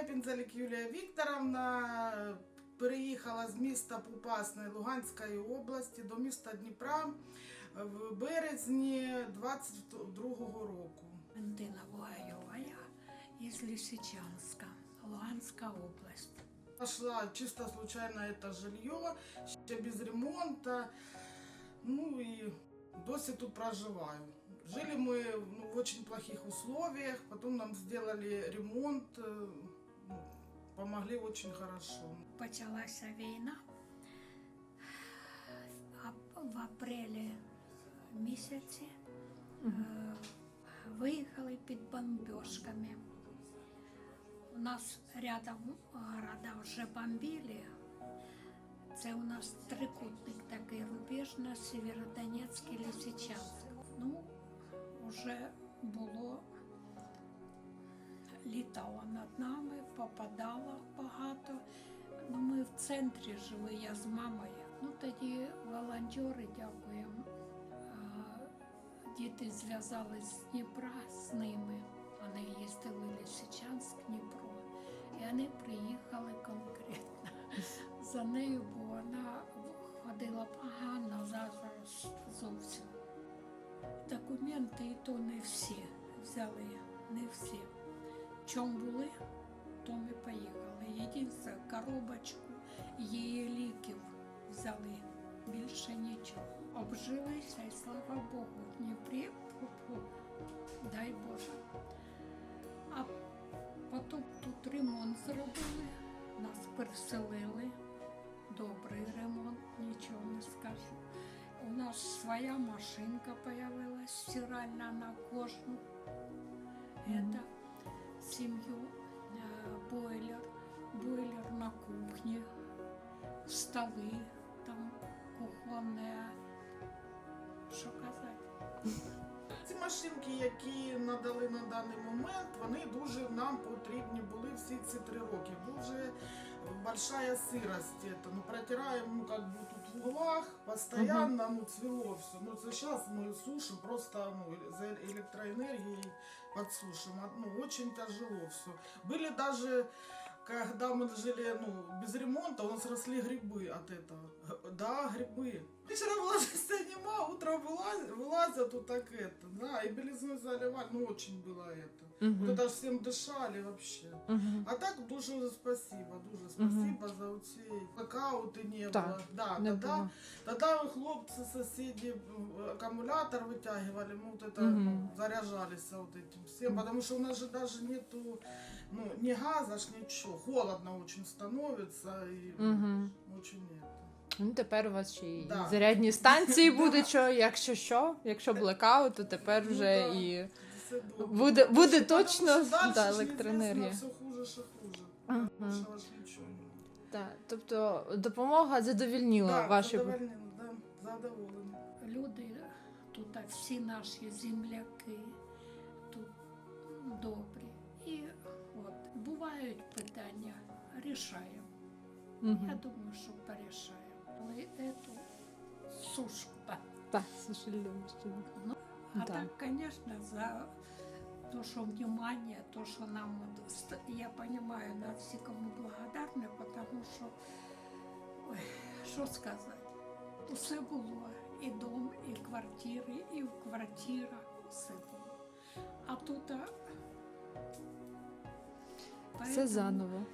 Я Пінзелік Юлія Вікторовна переїхала з міста Попасної Луганської області до міста Дніпра в березні 22-го року. Валентина Бугайова, я из Лисичанска, Луганская область. Нашла чисто случайно это жилье, ще без ремонта. Ну и досі тут проживаю. Жили мы ну, в очень плохих условиях, потом нам сделали ремонт, э, ну, помогли очень хорошо. Почалася війна. В апрелі місяці е, виїхали під бомбежками. У нас рядом города вже бомбили. Це у нас трикутник такий рубіжно Сєвєродонецьк і Лисичанськ. Ну, вже було літала над нами, попадала багато. Ну, ми в центрі жили, я з мамою. Ну тоді волонтери, дякуємо. Діти зв'язались з Дніпра з ними. Вони їздили в Лисичанськ, Дніпро. І вони приїхали конкретно за нею, бо вона ходила погано, зараз зовсім. Документи і то не всі взяли, не всі. Чому були, то ми поїхали. Єдине, коробочку її ліків взяли. Більше нічого. Обжилися і слава Богу, в Дніпрі, дай Боже. А потім тут ремонт зробили, нас переселили. Добрий ремонт, нічого не скажу. У нас своя машинка появилась, стиральна на кожну. Это семью, э, бойлер, бойлер на кухне, столы там кухонные. Що казати? Ці машинки, які надали на даний момент, вони дуже нам потрібні були всі ці три роки. Дуже большая сырость. Это, ну, протираем, ну, как бы тут в углах, постоянно, ну, цвело все. Ну, це сейчас мы сушим, просто, ну, за электроэнергией подсушим. А, Ну, очень тяжело все. Были даже, когда мы жили, ну, без ремонта, у нас росли грибы от этого. Г- Да, грибы. Вечером ложишься нема, утром вылазят, вылазят вот так это, да, и белизной заливали, ну, очень было это. Вот это ж всем дышали вообще. А так дуже спасибо, дуже спасибо за оці блокаути не Так, було. Да, не тоді, було. тоді хлопці, сусіди м, акумулятор витягивали, мы вот это Мгм. ну, заряжались вот этим всем, потому что у нас же даже нету ну, ни газа, ж ничего, Холодно очень становится и Угу. очень это. Ну, тепер у вас ще й Да. зарядні станції будуть, що якщо що, якщо блекаут, то тепер Ну, вже да. і Все добре. буде, буде Потому точно дальше да, ж електроенергія. неізвісно, Все хуже, що хуже. Ага. Ж нічого. Так, тобто допомога задовільніла Так, ваші задовольнені, да, задоволені. Люди тут всі наші земляки тут добрі. І от бувають питання, рішаємо. Мгм. Я думаю, що порішаємо. Але эту сушку. Так. Ну, а Да. так, конечно, за то, что внимание, то, что нам, я понимаю, нас все кому благодарны, потому что, ой, що сказати, усе було, і дом, і квартири, і в квартирах все було. А тут а, Все заново.